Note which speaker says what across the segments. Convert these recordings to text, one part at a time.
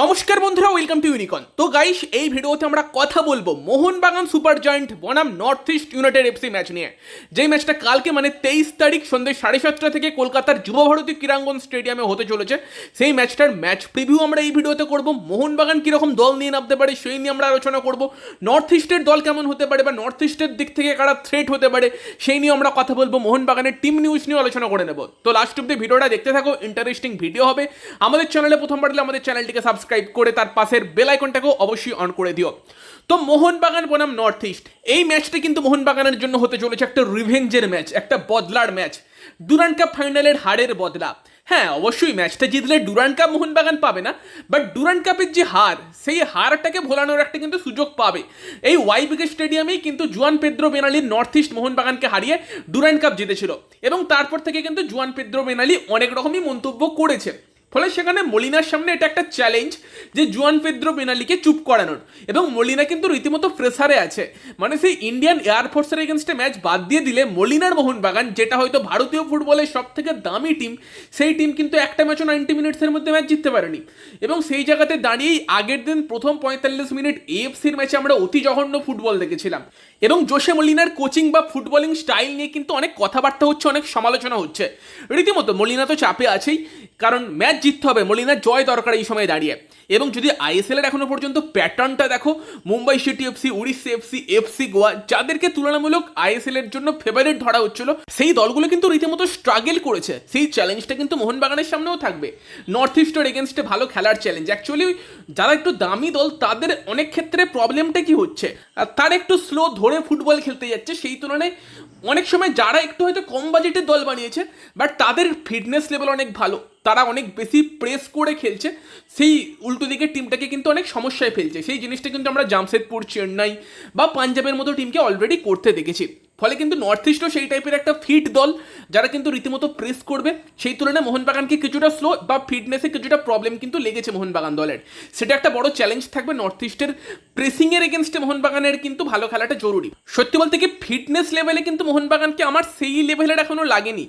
Speaker 1: নমস্কার বন্ধুরা welcome to ইউনিকন তো গাইস এই ভিডিওতে আমরা কথা বলব মোহনবাগান সুপার জয়েন্ট বনাম north east united FC match নিয়ে। যেই ম্যাচটা কালকে মানে তেইশ তারিখ সন্ধ্যে সাড়ে সাতটা থেকে কলকাতার যুবভারতী ক্রীড়াঙ্গন স্টেডিয়ামে হতে চলেছে। সেই ম্যাচটার ম্যাচ প্রিভিউ আমরা এই ভিডিওতে করব। মোহনবাগান কীরকম দল নিয়ে নামতে পারে সেই নিয়ে আমরা আলোচনা করব। নর্থ ইস্টের দল কেমন হতে পারে বা নর্থ ইস্টের দিক থেকে কারা থ্রেট হতে পারে, সেই নিয়ে আমরা কথা বলব। মোহনবাগানের টিম নিউজ নিয়ে আলোচনা করে নেব। তো লাস্ট অব্দি ভিডিওটা দেখতে থাকো ইন্টারেস্টিং ভিডিও হবে। আমাদের চ্যানেলে প্রথমবার আমাদের চ্যানেলটিকে সাবস্ক্রাইব করে তার পাশের বেল অবশ্যই অন করে দিও। তো মোহনবাগান বনাম নর্থ ইস্ট এই ম্যাচটা কিন্তু মোহনবাগানের জন্য হতে চলেছে একটা রিভেঞ্জের ম্যাচ একটা বদলার ম্যাচ ডুরান্ড কাপ ফাইনালের হারের বদলা। হ্যাঁ অবশ্যই ম্যাচটা জিতলে ডুরান্ড কাপ মোহনবাগান পাবে না বাট ডুরান্ড কাপের যে হার, সেই হারটাকে ভোলানোর একটা কিন্তু সুযোগ পাবে। এই ওয়াইবিকে স্টেডিয়ামেই কিন্তু জুয়ান পেদ্রো বেনালির নর্থ ইস্ট মোহনবাগানকে হারিয়ে ডুরান্ড কাপ জিতেছিল। এবং তারপর থেকে কিন্তু জুয়ান পেদ্রো বেনালি অনেক রকমই মন্তব্য করেছে। ফলে সেখানে মলিনার সামনে এটা একটা চ্যালেঞ্জ যে জুয়ান পেদ্রো বেনালিকে চুপ করানোর। এবং মলিনা কিন্তু রীতিমতো প্রেসারে আছে। মানে সেই ইন্ডিয়ান এয়ারফোর্সের এগেনস্টে ম্যাচ বাদ দিয়ে দিলে মলিনার মোহনবাগান, যেটা হয়তো ভারতীয় ফুটবলের সব থেকে দামি টিম সেই টিম কিন্তু একটা ম্যাচও নাইনটি মিনিটসের মধ্যে ম্যাচ জিততে পারেনি। এবং সেই জায়গাতে দাঁড়িয়েই আগের দিন প্রথম পঁয়তাল্লিশ মিনিট এএফসির ম্যাচে আমরা অতি জঘন্য ফুটবল দেখেছিলাম। এবং জোসে মলিনার কোচিং বা ফুটবলিং স্টাইল নিয়ে কিন্তু অনেক কথাবার্তা হচ্ছে, অনেক সমালোচনা হচ্ছে। রীতিমতো মলিনা তো চাপে আছেই, কারণ ম্যাচ জিততে হবে। মলিনার জয় দরকার এই সময় দাঁড়িয়ে। এবং যদি আইএসএল এর এখনও পর্যন্ত প্যাটার্নটা দেখো, Mumbai city FC Orissa FC FC Goa, যাদেরকে তুলনামূলক আইএসএল এর জন্য ফেভারিট ধরা হচ্ছিল, সেই দলগুলো কিন্তু রীতিমতো স্ট্রাগল করেছে। সেই চ্যালেঞ্জটা কিন্তু মোহনবাগানের সামনেও থাকবে। নর্থ ইস্টের এগেনস্টে ভালো খেলার চ্যালেঞ্জ অ্যাকচুয়ালি যারা একটু দামি দল, তাদের অনেক ক্ষেত্রে প্রবলেমটা কি হচ্ছে? তারা একটু স্লো ধরে ফুটবল খেলতে যাচ্ছে, সেই তুলনায় অনেক সময় যারা একটু হয়তো কম বাজেটের দল বানিয়েছে বাট তাদের ফিটনেস লেভেল অনেক ভালো। তারা অনেক বেশি প্রেস করে খেলছে। সেই উল্টো দিকের টিমটাকে কিন্তু অনেক সমস্যায় ফেলছে। সেই জিনিসটা কিন্তু আমরা জামশেদপুর, চেন্নাই বা পাঞ্জাবের মতো টিমকে অলরেডি করতে দেখেছি। ফলে কিন্তু নর্থ ইস্টও সেই টাইপের একটা ফিট দল যারা কিন্তু রীতিমতো প্রেস করবে। সেই তুলনায় মোহনবাগানকে কিছুটা স্লো বা ফিটনেসে কিছুটা প্রবলেম কিন্তু লেগেছে মোহনবাগান দলের। সেটা একটা বড় চ্যালেঞ্জ থাকবে নর্থ ইস্টের প্রেসিংয়ের এগেনস্টে মোহনবাগানের কিন্তু ভালো খেলাটা জরুরি। সত্যি বলতে কি ফিটনেস লেভেলে কিন্তু মোহনবাগানকে আমার সেই লেভেলের এখনও লাগেনি।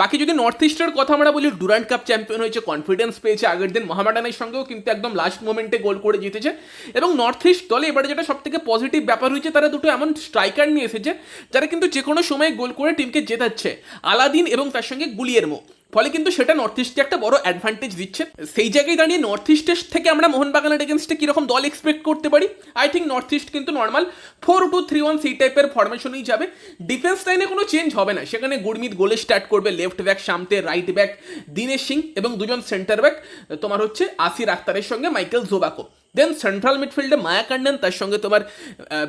Speaker 1: বাকি যদি নর্থ ইস্টের কথা আমরা বলি ডুরান্ড কাপ চ্যাম্পিয়ন হয়েছে কনফিডেন্স পেয়েছে, আগের দিন মহামাডানের সঙ্গেও কিন্তু একদম লাস্ট মোমেন্টে গোল করে জিতেছে। এবং নর্থ ইস্ট দলে এবারে যেটা সব থেকে পজিটিভ ব্যাপার হয়েছে, তারা দুটো এমন স্ট্রাইকার নিয়ে এসেছে, যারা কিন্তু যে কোনো সময় গোল করে টিমকে জেতাচ্ছে। আলাদিন এবং তার সঙ্গে গুলিয়েরমো ফলে কিন্তু সেটা নর্থ ইস্টকে একটা বড় অ্যাডভান্টেজ দিচ্ছে। সেই জায়গায় দাঁড়িয়ে নর্থ ইস্টের থেকে আমরা মোহনবাগানের এগেনস্টে কীরকম দল এক্সপেক্ট করতে পারি? আই থিঙ্ক নর্থ ইস্ট কিন্তু normal four two three one সেই টাইপের ফরমেশনেই যাবে। ডিফেন্স লাইনে কোনো চেঞ্জ হবে না। সেখানে গুরমিত গোলে স্টার্ট করবে। Left back Samte right back Dinesh Singh এবং দুজন সেন্টার ব্যাক তোমার হচ্ছে আসির আক্তারের সঙ্গে মাইকেল জোবাকো দেন সেন্ট্রাল মিডফিল্ডে মায়া কান্ডেন তার সঙ্গে তোমার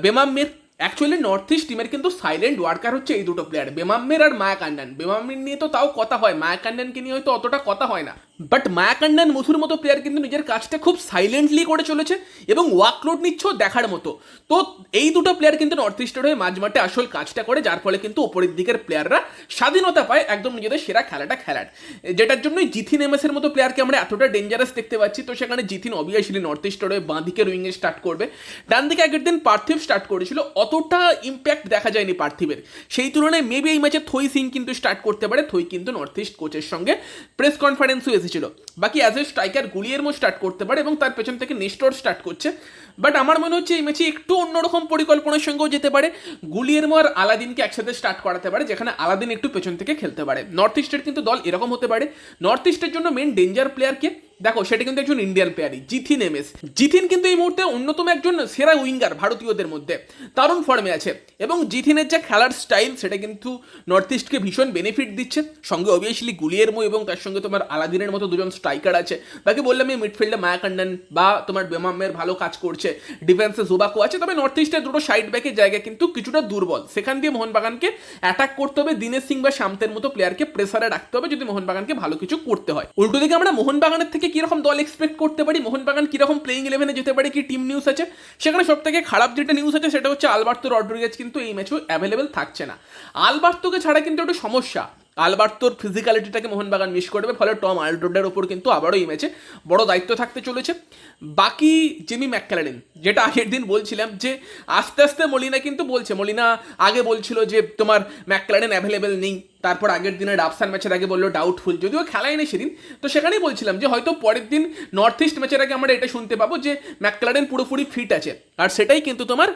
Speaker 1: বেমাম্মির অ্যাকচুয়ালি নর্থ ইস্ট টিমের কিন্তু সাইলেন্ট ওয়ার্কার হচ্ছে এই দুটো প্লেয়ার বেমাম্মের আর মায়া কান্ডান বেমাম্মির নিয়ে তো তাও কথা হয় মায়া কান্ডানকে নিয়ে হয়তো অতটা কথা হয় না। বাট মায়া কান্ডান মধুর মতো প্লেয়ার কিন্তু নিজের কাজটা খুব সাইলেন্টলি করে চলেছে এবং ওয়ার্কলোড নিচ্ছেও দেখার মতো। তো এই দুটো প্লেয়ার কিন্তু নর্থ ইস্টের হয়ে মাঝমাঠে আসল কাজটা করে, যার ফলে কিন্তু ওপরের দিকের প্লেয়াররা স্বাধীনতা পায় একদম নিজেদের সেরা খেলাটা খেলার। যেটার জন্যই জিথিন এমএসের মতো প্লেয়ারকে আমরা এতটা ডেঞ্জারাস দেখতে পাচ্ছি। তো সেখানে জিথিন অবভিয়াসলি নর্থ ইস্টের হয়ে বাঁ দিকে উইংয়ে স্টার্ট করবে। ডান দিকে আগের দিন পার্থিব স্টার্ট করেছিল। অতটা ইম্প্যাক্ট দেখা যায়নি পার্থিবের। সেই তুলনায় মেবি এই ম্যাচে থই সিং কিন্তু স্টার্ট করতে পারে। থই কিন্তু নর্থ ইস্ট কোচের সঙ্গে প্রেস কনফারেন্সও এসেছিল। বাকি as a striker Guillermo start করতে পারে এবং তার পেছন থেকে নেস্টোর স্টার্ট করছে। বাট আমার মনে হচ্ছে এই ম্যাচে একটু অন্যরকম পরিকল্পনার সঙ্গেও যেতে পারে। গুলিয়েরমো আর আলাদিনকে একসাথে স্টার্ট করাতে পারে, যেখানে আলাদিন একটু পেছন থেকে খেলতে পারে। নর্থ ইস্টের কিন্তু দল এরকম হতে পারে। নর্থ ইস্টের জন্য মেন ডেঞ্জার প্লেয়ারকে দেখো, সেটা কিন্তু একজন ইন্ডিয়ান প্লেয়ারই জিথিন এম এস জিথিন কিন্তু এই মুহূর্তে অন্যতম একজন সেরা উইঙ্গার ভারতীয়দের মধ্যে। দারুণ ফর্মে আছে। এবং জিথিনের যে খেলার স্টাইল সেটা কিন্তু নর্থ ইস্টকে ভীষণ বেনিফিট দিচ্ছে। সঙ্গে অবভিয়াসলি গুলিয়েরমো এবং তার সঙ্গে তোমার আলাদিনের মতো দুজন স্ট্রাইকার আছে। বাকি বললাম এই মিডফিল্ডে মায়াকান্ডন বা তোমার বেমামের ভালো কাজ করছে। ডিফেন্সে জোবাকো আছে, তবে নর্থ ইস্টের দুটো সাইড ব্যাকের জায়গা কিন্তু কিছুটা দুর্বল। সেখান দিয়ে মোহনবাগানকে অ্যাটাক করতে হবে, দিনেশ সিং বা শামতের মতো প্লেয়ারকে প্রেসারে রাখতে হবে যদি মোহনবাগানকে ভালো কিছু করতে হয়। উল্টো দিকে আমরা মোহনবাগানের থেকে কীরকম দল এক্সপেক্ট করতে পারি, মোহনবাগান কীরকম প্লেইং ইলেভেনে যেতে পারে, কি টিম নিউজ আছে? সেখানে সব থেকে খারাপ যেটা নিউজ আছে সেটা হচ্ছে আলবার্তো রড্রিগেজ কিন্তু এই ম্যাচেও অ্যাভেলেবেল থাকছে না। আলবার্তোকে ছাড়া কিন্তু একটু সমস্যা। আলবার্তোর ফিজিক্যালিটিটাকে মোহনবাগান মিস করবে, ফলে টম আলডোডের ওপর কিন্তু আবারও এই ম্যাচে বড় দায়িত্ব থাকতে চলেছে। বাকি জিমি ম্যাকক্যালারেন যেটা আগের দিন বলছিলাম যে আস্তে আস্তে মলিনা কিন্তু বলছে, মলিনা আগে বলছিল যে তোমার ম্যাকক্যালারেন অ্যাভেলেবেল নেই, তারপর আগের দিনে রাফসান ম্যাচের আগে বলল ডাউটফুল যদিও খেলাই নেই সেদিন। তো সেখানেই বলছিলাম যে হয়তো পরের দিন নর্থ ইস্ট ম্যাচের আগে আমরা এটা শুনতে পাবো যে ম্যাকক্লারেন পুরোপুরি ফিট আছে। আর সেটাই কিন্তু তোমার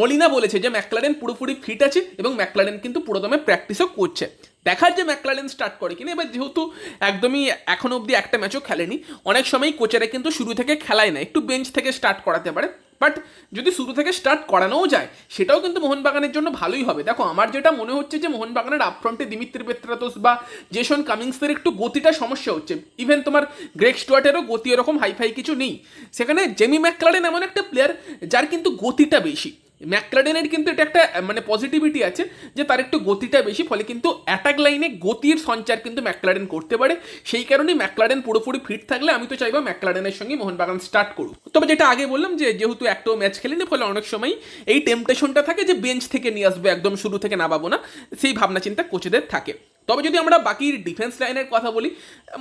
Speaker 1: মলিনা বলেছে যে ম্যাকক্লারেন পুরোপুরি ফিট আছে এবং ম্যাকক্লারেন কিন্তু পুরোদমে প্র্যাকটিসও করছে। দেখার যে ম্যাকলারেন স্টার্ট করে কিনা, এবার যেহেতু একদমই এখনও অবধি একটা ম্যাচও খেলেনি, অনেক সময় কোচেরা কিন্তু শুরু থেকে খেলায় না একটু বেঞ্চ থেকে স্টার্ট করাতে পারে। বাট যদি শুরু থেকে স্টার্ট করানোও যায়, সেটাও কিন্তু মোহনবাগানের জন্য ভালোই হবে। দেখো, আমার যেটা মনে হচ্ছে যে মোহনবাগানের আপফ্রন্টে দিমিত্রি পেত্রাতোস বা জেসন কামিংসের একটু গতিটা সমস্যা হচ্ছে। ইভেন তোমার গ্রেক স্টুয়ার্টেরও গতি এরকম হাইফাই কিছু নেই। সেখানে জেমি ম্যাকলারেন এমন একটা প্লেয়ার যার কিন্তু গতিটা বেশি। ম্যাকলারেনের কিন্তু এটা একটা মানে পজিটিভিটি আছে যে তার একটু গতিটা বেশি, ফলে কিন্তু অ্যাটাক লাইনে গতির সঞ্চার কিন্তু ম্যাকলারেন করতে পারে। সেই কারণে ম্যাকলারেন পুরোপুরি ফিট থাকলে আমি তো চাইব ম্যাকলারেনের সঙ্গে মোহনবাগান স্টার্ট করুক। তবে যেটা আগে বললাম যে যেহেতু একটাও ম্যাচ খেলেনি, ফলে অনেক সময় এই টেম্পটেশনটা থাকে যে বেঞ্চ থেকে নিয়ে আসবে, একদম শুরু থেকে নামাবো না, সেই ভাবনা চিন্তা কোচেদের থাকে। তবে যদি আমরা বাকি ডিফেন্স লাইনের কথা বলি,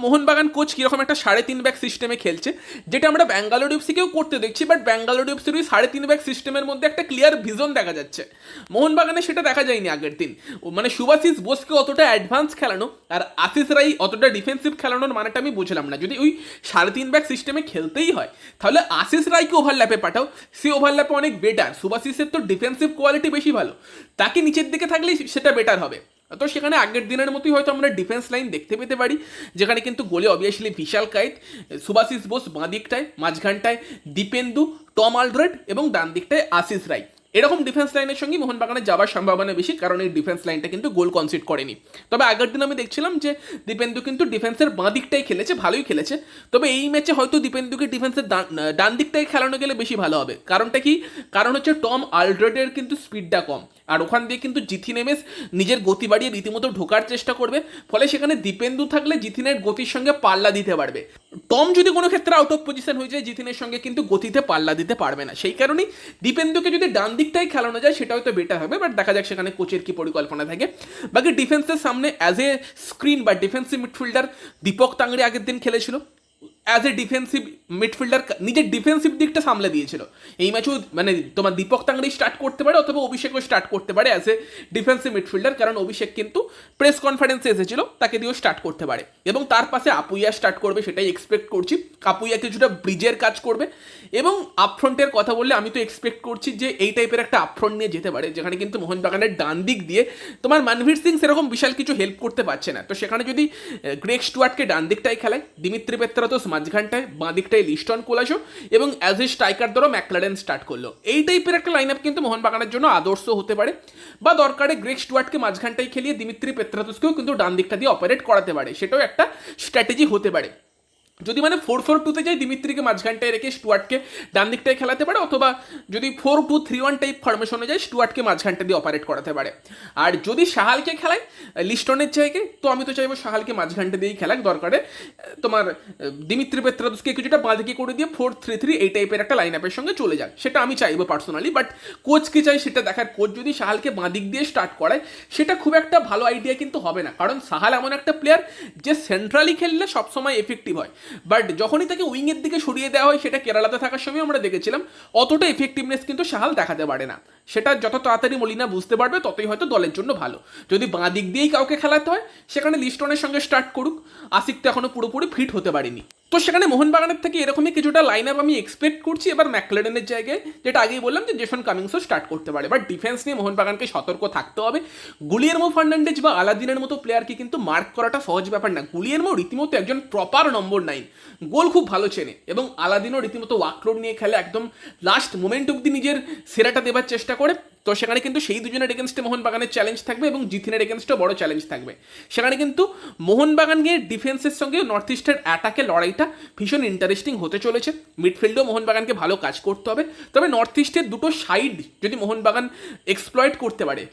Speaker 1: মোহনবাগান কোচ কীরকম একটা সাড়ে তিন ব্যাক সিস্টেমে খেলছে, যেটা আমরা ব্যাঙ্গালোর এফসিকেও করতে দেখছি বাট ব্যাঙ্গালোর এফসির ওই সাড়ে তিন ব্যাক সিস্টেমের মধ্যে একটা ক্লিয়ার ভিজন দেখা যাচ্ছে। মোহনবাগানে সেটা দেখা যায়নি আগের দিন। মানে সুভাশিস বোসকে অতটা অ্যাডভান্স খেলানো আর আশিস রাই অতটা ডিফেন্সিভ খেলানোর মানেটা আমি বুঝলাম না। যদি ওই সাড়ে তিন ব্যাক সিস্টেমে খেলতেই হয়, তাহলে আশিস রাইকে ওভারল্যাপে পাঠাও। সে ওভারল্যাপে অনেক বেটার সুভাশিসের তো ডিফেন্সিভ কোয়ালিটি বেশি ভালো। তাকে নিচের দিকে থাকলেই সেটা বেটার হবে। তো সেখানে আগের দিনের মতোই হয়তো আমরা ডিফেন্স লাইন দেখতে পেতে পারি, যেখানে কিন্তু গোলে অবভিয়াসলি বিশাল কাইত সুভাশিস বোস বাঁ দিকটায় মাঝখানটায় দীপেন্দু টম আলড্রেড এবং ডান দিকটায় আশিস রাই এরকম ডিফেন্স লাইনের সঙ্গে মোহনবাগানে যাওয়ার সম্ভাবনা বেশি, কারণ এই ডিফেন্স লাইনটা কিন্তু গোল কনসিড করেনি। তবে আগের দিন আমি দেখছিলাম যে দীপেন্দু কিন্তু ডিফেন্সের বাঁ দিকটাই খেলেছে, ভালোই খেলেছে। তবে এই ম্যাচে হয়তো দীপেন্দুকে ডিফেন্সের ডান দিকটাই খেলানো গেলে বেশি ভালো হবে। কারণটা কি? কারণ হচ্ছে টম আলড্রেডের কিন্তু স্পিডটা কম। আর ওখান দিয়ে কিন্তু জিথিন এমএস নিজের গতি বাড়িয়ে রীতিমতো ঢোকার চেষ্টা করবে, ফলে সেখানে দীপেন্দু থাকলে জিথিনের গতির সঙ্গে পাল্লা দিতে পারবে। টম যদি কোনো ক্ষেত্রে আউট অফ পজিশন হয়ে যায়, জিথিনের সঙ্গে কিন্তু গতিতে পাল্লা দিতে পারবে না। সেই কারণেই দীপেন্দুকে যদি ডান দিকটাই খেলানো যায়, সেটা হয়তো বেটার হবে বাট দেখা যাক সেখানে কোচের কি পরিকল্পনা থাকে। বাকি ডিফেন্সের সামনে অ্যাজ এ স্ক্রিন বা ডিফেন্সিভ মিডফিল্ডার দীপক তাংড়ে আগের দিন খেলেছিল। অ্যাজ এ ডিফেন্সিভ মিডফিল্ডার নিজের ডিফেন্সিভ দিকটা সামলে দিয়েছিল। এই ম্যাচেও মানে তোমার দীপক তাংড়ি স্টার্ট করতে পারে অথবা অভিষেকও স্টার্ট করতে পারে অ্যাজ এ ডিফেন্সিভ মিডফিল্ডার কারণ অভিষেক কিন্তু প্রেস কনফারেন্সে এসেছিল, তাকে দিয়েও স্টার্ট করতে পারে। এবং তার পাশে আপুইয়া স্টার্ট করবে, সেটাই এক্সপেক্ট করছি। আপুইয়া কিছুটা ব্রিজের কাজ করবে। এবং আপফ্রন্টের কথা বললে আমি তো এক্সপেক্ট করছি যে এই টাইপের একটা আপফ্রন্ট নিয়ে যেতে পারে, যেখানে কিন্তু মোহনবাগানের ডান দিক দিয়ে তোমার মানভীর সিং সেরকম বিশাল কিছু হেল্প করতে পারছে না। তো সেখানে যদি গ্রেক স্টুয়ার্টকে ডান দিকটাই খেলায়, দিমিত্রি পেত্রাতোস মাঝখানটায় বাঁ দিকটায় লিস্টন কোলাসো এবং অ্যাজ এ স্ট্রাইকার ধরো ম্যাকলারেন স্টার্ট করল। এই টাইপের একটা লাইন আপ কিন্তু মোহনবাগানের জন্য আদর্শ হতে পারে বা দরকারে গ্রেক স্টুয়ার্টকে মাঝখানটায় খেলিয়ে দিমিত্রি পেত্রাতুসকেও কিন্তু ডান দিকটা দিয়ে অপারেট করাতে পারে। সেটাও একটা স্ট্র্যাটেজি হতে পারে। যদি মানে ফোর ফোর টুতে যাই, দিমিত্রিকে মাঝখানটায় রেখে স্টুয়ার্টকে ডান দিকটায় খেলাতে পারে, অথবা যদি four two three one type ফরমেশনে যায় স্টুয়ার্টকে মাঝখানটা দিয়ে অপারেট করাতে পারে। আর যদি সাহালকে খেলায় লিস্টনের জায়গায় তো আমি তো চাইব সাহালকে মাঝখানটা দিয়েই খেলাক, দরকারে তোমার দিমিত্রি পেত্রাদুসকে কিছুটা বাঁধিকে করে দিয়ে ফোর থ্রি থ্রি এই টাইপের একটা লাইন আপের সঙ্গে চলে যাক। সেটা আমি চাইব পার্সোনালি বাট কোচ কি চাই সেটা দেখার। কোচ যদি সাহালকে বাঁদিক দিয়ে স্টার্ট করায়, সেটা খুব একটা ভালো আইডিয়া কিন্তু হবে না। কারণ সাহাল এমন একটা প্লেয়ার যে সেন্ট্রালি খেললে সবসময় এফেক্টিভ হয়। বাট যখনই তাকে উইংয়ের দিকে সরিয়ে দেওয়া হয়, সেটা কেরালাতে থাকার সময় আমরা দেখেছিলাম, অতটা এফেক্টিভনেস কিন্তু সাহাল দেখাতে পারে না। সেটা যত তাড়াতাড়ি মলিনা বুঝতে পারবে, ততই হয়তো দলের জন্য ভালো। যদি বাঁ দিক দিয়েই কাউকে খেলাতে হয়, সেখানে লিস্টনের সঙ্গে স্টার্ট করুক। আসিক তো এখনও পুরোপুরি ফিট হতে পারেনি। তো সেখানে মোহনবাগানের থেকে এরকমই কিছুটা লাইন আপ আমি এক্সপেক্ট করছি এবার ম্যাকলেডেনের জায়গায়, যেটা আগেই বললাম যে জেসন কামিংসও স্টার্ট করতে পারে। বাট ডিফেন্স নিয়ে মোহনবাগানকে সতর্ক থাকতে হবে। গুলিয়ারমো ফার্নান্ডেজ বা আলাদিনের মতো প্লেয়ারকে কিন্তু মার্ক করাটা সহজ ব্যাপার না। গুলিয়ারমো রীতিমতো একজন প্রপার নম্বর নাইন গোল খুব ভালো চেনে এবং আলাদিনও রীতিমতো ওয়াকলোড নিয়ে খেলে একদম লাস্ট মোমেন্ট অব্দি নিজের সেরাটা দেবার চেষ্টা করে। তো সেখানে কিন্তু সেই দুজনের এগেনস্টে মোহনবাগানের চ্যালেঞ্জ থাকবে এবং জিথিনের এগেনস্টেও বড় চ্যালেঞ্জ থাকবে। সেখানে কিন্তু মোহনবাগানকে ডিফেন্সের সঙ্গে নর্থ ইস্টের অ্যাটাকে লড়াইটা ভীষণ ইন্টারেস্টিং হতে চলেছে। মিডফিল্ডেও মোহনবাগানকে ভালো কাজ করতে হবে। তবে নর্থ ইস্টের দুটো সাইড যদি মোহনবাগান এক্সপ্লয়েট করতে পারে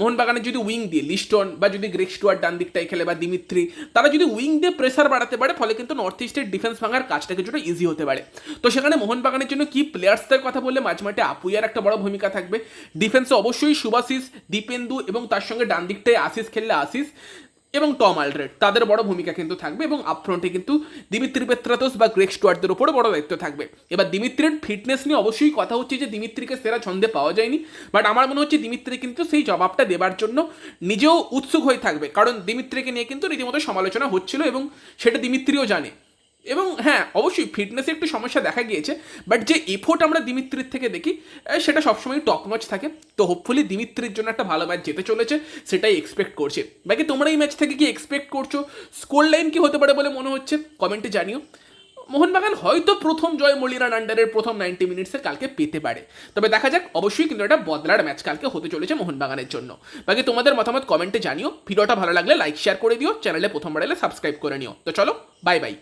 Speaker 1: মোহনবাগানের যদি উইং দিয়ে লিস্টন বা যদি গ্রেক স্টুয়ার ডান দিকটাই খেলে বা দিমিত্রি, তারা যদি উইং দিয়ে প্রেসার বাড়াতে পারে, ফলে কিন্তু নর্থ ইস্টের ডিফেন্স ভাঙার কাজটা কিছুটা ইজি হতে পারে। তো সেখানে মোহনবাগানের জন্য কি প্লেয়ার্সদের কথা বললে মাঝমাঠে আপুইয়ার একটা বড় ভূমিকা থাকবে। ডিফেন্সে অবশ্যই সুভাশিস দীপেন্দু এবং তার সঙ্গে ডান দিকটায় আশিস খেললে আশিস এবং টম আলড্রেড। তাদের বড় ভূমিকা কিন্তু থাকবে এবং আপফ্রন্টে কিন্তু দিমিত্রি পেত্রাতোস বা গ্রেক স্টুয়ার্টদের উপরে বড় দায়িত্ব থাকবে। এবার দিমিত্রির ফিটনেস নিয়ে অবশ্যই কথা হচ্ছে যে দিমিত্রিকে সেরা ছন্দে পাওয়া যায়নি বাট আমার মনে হচ্ছে দিমিত্রি কিন্তু সেই জবাবটা দেবার জন্য নিজেও উৎসুক হয়ে থাকবে। কারণ দিমিত্রিকে নিয়ে কিন্তু রীতিমতো সমালোচনা হচ্ছিল এবং সেটা দিমিত্রিও জানে। এবং হ্যাঁ অবশ্যই ফিটনেসে একটু সমস্যা দেখা গিয়েছে বাট যে এফোর্ট আমরা দিমিত্রির থেকে দেখি সেটা সবসময় টপ নচ থাকে। তো হোপফুলি দিমিত্রির জন্য একটা ভালো ম্যাচ যেতে চলেছে, সেটাই এক্সপেক্ট করছে। বাকি তোমরা এই ম্যাচ থেকে কি এক্সপেক্ট করছ? স্কোর লাইন কি হতে পারে বলে মনে হচ্ছে? কমেন্টে জানিও। মোহনবাগান হয়তো প্রথম জয় মলিরান আন্ডারের প্রথম নাইনটি মিনিটসে কালকে পেতে পারে। তবে দেখা যাক, অবশ্যই কিন্তু এটা বদলার ম্যাচ কালকে হতে চলেছে মোহনবাগানের জন্য। বাকি তোমাদের মতামত কমেন্টে জানিও। ভিডিওটা ভালো লাগলে লাইক শেয়ার করে দিও। চ্যানেলে প্রথমবার এলে সাবস্ক্রাইব করে নিও। তো চলো বাই বাই